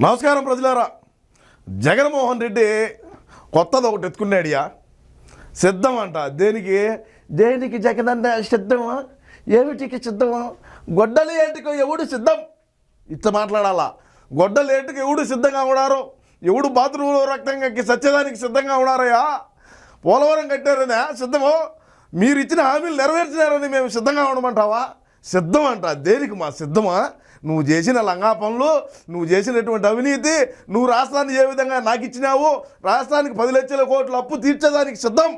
నమస్కారం ప్రజలారా. జగన్మోహన్ రెడ్డి కొత్తది ఒకటి ఎత్తుకున్నాడియా. సిద్ధం అంట దేనికి? దేనికి జగనన్న సిద్ధమా? ఏమిటికి సిద్ధమా? గొడ్డలి ఏటికి ఎవడు సిద్ధం? ఇట్లా మాట్లాడాలా? గొడ్డలి ఏటికి ఎవడు సిద్ధంగా ఉన్నారు? ఎవడు బాత్రూంలో రక్తం కక్కి సత్యదానికి సిద్ధంగా ఉన్నారయ్యా? పోలవరం కట్టారనే? సిద్ధము? మీరు ఇచ్చిన హామీలు నెరవేర్చినారని మేము సిద్ధంగా ఉండమంటావా? సిద్ధం అంట దేనికి మా సిద్ధమా? నువ్వు చేసిన లంగా పనులు నువ్వు చేసినటువంటి అవినీతి నువ్వు రాష్ట్రాన్ని ఏ విధంగా నాకు ఇచ్చినావు రాష్ట్రానికి పది లక్షల కోట్ల అప్పు తీర్చేదానికి సిద్ధం.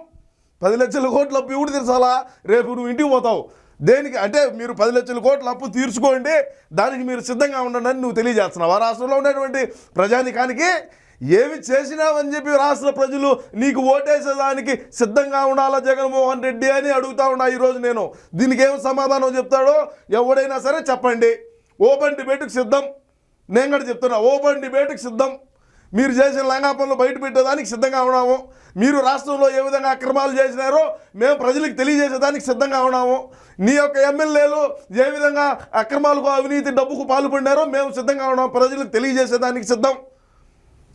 పది లక్షల కోట్ల అప్పు ఎవడు తీర్చాలా? రేపు నువ్వు ఇంటికి పోతావు. దేనికి? అంటే మీరు పది లక్షల కోట్ల అప్పు తీర్చుకోండి దానికి మీరు సిద్ధంగా ఉండండి అని నువ్వు తెలియజేస్తున్నావు? ఆ రాష్ట్రంలో ఉన్నటువంటి ప్రజానికానికి ఏమి చేసినావని చెప్పి రాష్ట్ర ప్రజలు నీకు ఓటేసేదానికి సిద్ధంగా ఉండాలా జగన్మోహన్ రెడ్డి అని అడుగుతా ఉన్నా ఈరోజు నేను. దీనికి ఏం సమాధానం చెప్తాడో ఎవడైనా సరే చెప్పండి. ఓపెన్ డిబేట్కి సిద్ధం. నేను కూడా చెప్తున్నా ఓపెన్ డిబేట్కి సిద్ధం. మీరు చేసిన లంగా పనులు బయట పెట్టేదానికి సిద్ధంగా ఉన్నాము. మీరు రాష్ట్రంలో ఏ విధంగా అక్రమాలు చేసినారో మేము ప్రజలకు తెలియజేసేదానికి సిద్ధంగా ఉన్నాము. నీ యొక్క ఎమ్మెల్యేలు ఏ విధంగా అక్రమాలకు అవినీతి డబ్బుకు పాల్పడినారో మేము సిద్ధంగా ఉన్నాము. ప్రజలకు తెలియజేసేదానికి సిద్ధం.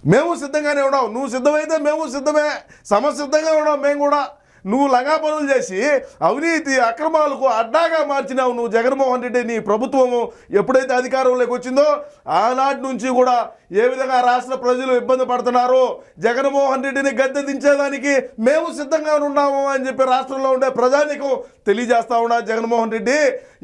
మేము సిద్ధంగానే ఉన్నాం నువ్వు సిద్ధమైతే మేము సిద్ధమే. సమసిద్ధంగా ఉన్నాం మేము కూడా నువ్వు లంగాపనులు చేసి అవినీతి అక్రమాలకు అడ్డాగా మార్చినావు నువ్వు జగన్మోహన్ రెడ్డి నీ ప్రభుత్వము ఎప్పుడైతే అధికారంలోకి వచ్చిందో ఆనాటి నుంచి కూడా ఏ విధంగా రాష్ట్ర ప్రజలు ఇబ్బంది పడుతున్నారో జగన్మోహన్ రెడ్డిని గద్దె దించేదానికి మేము సిద్ధంగా ఉన్నాము అని చెప్పి రాష్ట్రంలో ఉండే ప్రజానికం తెలియజేస్తా ఉన్నా జగన్మోహన్ రెడ్డి.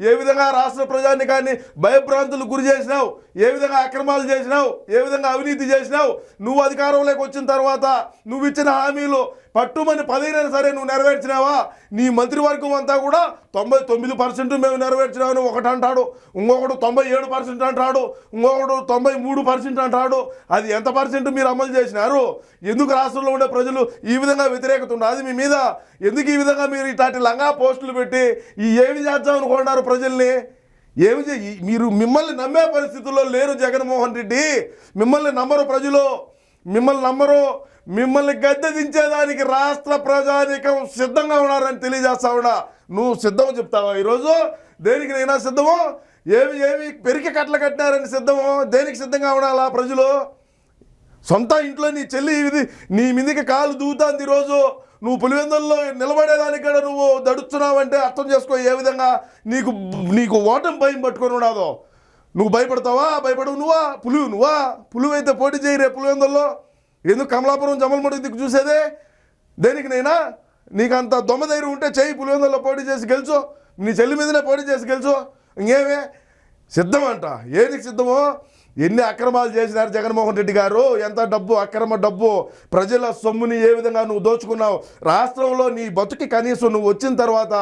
ఏ విధంగా రాష్ట్ర ప్రజానికాన్ని భయభ్రాంతులకు గురి చేసినావు? ఏ విధంగా అక్రమాలు చేసినావు? ఏ విధంగా అవినీతి చేసినావు? నువ్వు అధికారంలోకి వచ్చిన తర్వాత నువ్వు ఇచ్చిన హామీలు పట్టుమని పదైనా సరే నువ్వు నెరవేర్చినావా? నీ మంత్రివర్గం అంతా కూడా తొంభై తొమ్మిది పర్సెంట్ మేము నెరవేర్చినామని ఒకటి అంటాడు. ఇంకొకడు తొంభై ఏడు పర్సెంట్ అంటాడు. ఇంకొకడు తొంభై మూడు పర్సెంట్ అంటాడు. అది ఎంత పర్సెంట్ మీరు అమలు చేసినారు? ఎందుకు రాష్ట్రంలో ఉండే ప్రజలు ఈ విధంగా వ్యతిరేకత ఉంది అది మీ మీద. ఎందుకు ఈ విధంగా మీరు ఇట్లాంటి లంగా పోస్టులు పెట్టి ఈ ఏమి చేద్దాం అనుకుంటున్నారు ప్రజల్ని? ఏమి చే- మీరు మిమ్మల్ని నమ్మే పరిస్థితుల్లో లేరు జగన్మోహన్ రెడ్డి. మిమ్మల్ని నమ్మరు ప్రజలు. మిమ్మల్ని నమ్మరు మిమ్మల్ని గద్దె దించేదానికి రాష్ట్ర ప్రజానికం సిద్ధంగా ఉన్నారని తెలియజేస్తా ఉన్నా. నువ్వు సిద్ధం చెప్తావా ఈరోజు? దేనికి నైనా సిద్ధము? ఏమి ఏమి పెరికి కట్టలు కట్టినారని సిద్ధము? దేనికి సిద్ధంగా ఉండాలా ప్రజలు? సొంత ఇంట్లో నీ చెల్లి ఇది నీ మీదకి కాలు దూతాంది ఈరోజు. నువ్వు పులివెందుల్లో నిలబడేదానికి కూడా నువ్వు దడుస్తున్నావంటే అర్థం చేసుకో ఏ విధంగా. నీకు నీకు ఓటం భయం పట్టుకొని ఉండదో నువ్వు భయపడతావా? భయపడవు నువ్వా? పులువు నువ్వా? పులువు అయితే పోటీ చేయి రే పులివెందుల్లో? ఎందుకు కమలాపురం జమలమడి దిక్కు చూసేదే? దేనికి నేనా? నీకు అంత దొమ్మ ధైర్యం ఉంటే చెయ్యి పులివెందుల్లో పోటీ చేసి గెలుచో. నీ చెల్లి మీదనే పోటీ చేసి గెలుచో. ఇంకేమే? సిద్ధం అంట ఏనికి సిద్ధమో? ఎన్ని అక్రమాలు చేసినారు జగన్మోహన్ రెడ్డి గారు? ఎంత డబ్బు అక్రమ డబ్బు? ప్రజల సొమ్ముని ఏ విధంగా నువ్వు దోచుకున్నావు? రాష్ట్రంలో నీ బతుకి కనీసం నువ్వు వచ్చిన తర్వాత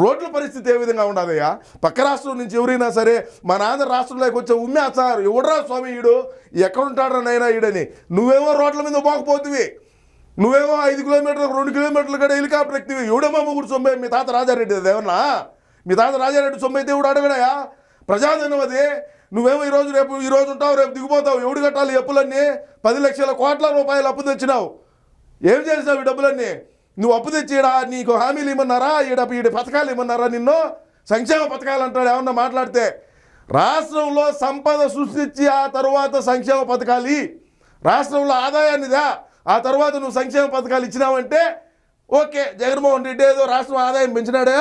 రోడ్ల పరిస్థితి ఏ విధంగా ఉండదయ్యా పక్క రాష్ట్రం నుంచి ఎవరైనా సరే మన ఆంధ్ర రాష్ట్రంలోకి వచ్చే ఉమ్మే సార్ ఎవడరా స్వామి ఈడు? ఎక్కడుంటాడు నైనా ఈడని? నువ్వేమో రోడ్ల మీద పోకపోతువి నువ్వేమో ఐదు కిలోమీటర్లు రెండు కిలోమీటర్లు కూడా హెలికాప్టర్ ఎక్కివి ఎవడేమో ముగ్గురు సొమ్మే? మీ తాత రాజారెడ్డి దేవన్నా మీ తాత రాజారెడ్డి సొమ్ము అయితే ఎవడు అడగడాయా ప్రజాధనం అది. నువ్వేమో ఈరోజు రేపు ఈ రోజు ఉంటావు రేపు దిగిపోతావు ఎవడు కట్టాలి అప్పులన్నీ? పది లక్షల కోట్ల రూపాయలు అప్పు తెచ్చినావు. ఏం చేసినావు ఈ డబ్బులన్నీ? నువ్వు అప్పు తెచ్చి నీకు హామీలు ఇమ్మన్నారా? ఈడ ఈడ పథకాలు ఇమ్మన్నారా నిన్ను? సంక్షేమ పథకాలు అంటాడు ఏమన్నా మాట్లాడితే. రాష్ట్రంలో సంపద సృష్టించి ఆ తరువాత సంక్షేమ పథకాలు రాష్ట్రంలో ఆదాయాన్నిదా ఆ తర్వాత నువ్వు సంక్షేమ పథకాలు ఇచ్చినావంటే ఓకే జగన్మోహన్ రెడ్డి ఏదో రాష్ట్రం ఆదాయం పెంచినాడే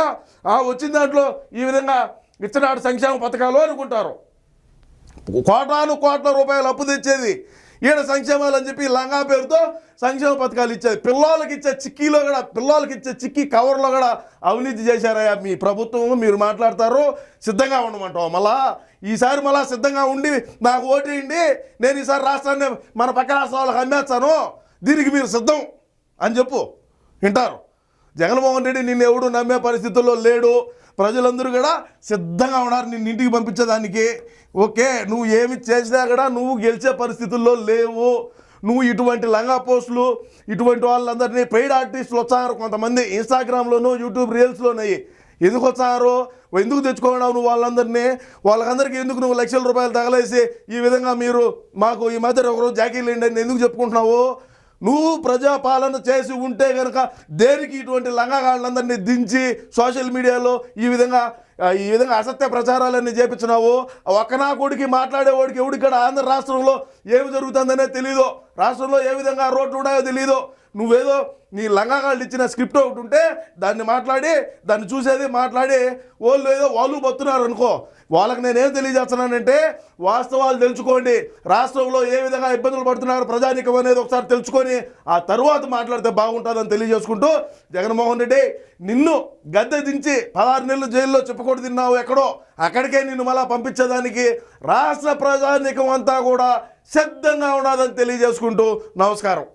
ఆ వచ్చిన దాంట్లో ఈ విధంగా ఇచ్చినాడు సంక్షేమ పథకాలు అనుకుంటారు. కోటాను కోట్ల రూపాయలు అప్పు తెచ్చేది. ఈడ సంక్షేమాలు అని చెప్పి లంగా పేరుతో సంక్షేమ పథకాలు ఇచ్చేది పిల్లలకి ఇచ్చే చిక్కీలో కూడా పిల్లలకి ఇచ్చే చిక్కీ కవర్లో కూడా అవినీతి చేశారయ్యా మీ ప్రభుత్వం. మీరు మాట్లాడతారు సిద్ధంగా ఉండమంటావు. మళ్ళా ఈసారి మళ్ళా సిద్ధంగా ఉండి నాకు ఓటేయండి నేను ఈసారి రాష్ట్రాన్ని మన పక్క రాష్ట్రాలకు అమ్మేస్తాను. దీనికి మీరు సిద్ధం అని చెప్పు. వింటారు. జగన్మోహన్ రెడ్డి నిన్ను ఎవడు నమ్మే పరిస్థితుల్లో లేడు. ప్రజలందరూ కూడా సిద్ధంగా ఉన్నారు నిన్ను ఇంటికి పంపించేదానికి. ఓకే నువ్వు ఏమి చేసినా కూడా నువ్వు గెలిచే పరిస్థితుల్లో లేవు. నువ్వు ఇటువంటి లంగా పోస్టులు ఇటువంటి వాళ్ళందరినీ పెయిడ్ ఆర్టిస్టులు వచ్చారు కొంతమంది ఇన్స్టాగ్రామ్లోనూ యూట్యూబ్ రీల్స్లోనయ్యి ఎందుకు వచ్చారు? ఎందుకు తెచ్చుకున్నావు నువ్వు వాళ్ళందరినీ? వాళ్ళకందరికీ ఎందుకు నువ్వు లక్షల రూపాయలు తగలేసి ఈ విధంగా మీరు మాకు ఈ మధ్య ఒకరోజు జాకీలు అని ఎందుకు చెప్పుకుంటున్నావు? నువ్వు ప్రజాపాలన చేసి ఉంటే కనుక దేనికి ఇటువంటి లంగాగాళ్ళందరినీ దించి సోషల్ మీడియాలో ఈ విధంగా ఈ విధంగా అసత్య ప్రచారాలన్నీ చేపించినావు? ఒకనా నా కొడుకి మాట్లాడేవాడికి ఎవడిక్కడ ఆంధ్ర రాష్ట్రంలో ఏమి జరుగుతుందనే తెలియదు రాష్ట్రంలో ఏ విధంగా రోడ్లు ఉన్నాయో తెలియదు నువ్వేదో నీ లంగాగాళ్ళు ఇచ్చిన స్క్రిప్ట్ ఒకటి ఉంటే దాన్ని మాట్లాడి దాన్ని చూసేది మాట్లాడి వాళ్ళు ఏదో వాళ్ళు బతున్నారు అనుకో. వాళ్ళకి నేనేం తెలియజేస్తున్నానంటే వాస్తవాలు తెలుసుకోండి. రాష్ట్రంలో ఏ విధంగా ఇబ్బందులు పడుతున్నారు ప్రజానికం అనేది ఒకసారి తెలుసుకొని ఆ తరువాత మాట్లాడితే బాగుంటుందని తెలియజేసుకుంటూ జగన్మోహన్ రెడ్డి నిన్ను గద్దె దించి పదహారు నెలలు జైల్లో చెప్పుకోడు తిన్నావు ఎక్కడో. అక్కడికే నిన్ను మళ్ళా పంపించేదానికి రాష్ట్ర ప్రజానికం అంతా కూడా సిద్ధంగా ఉన్నదని తెలియజేసుకుంటూ నమస్కారం.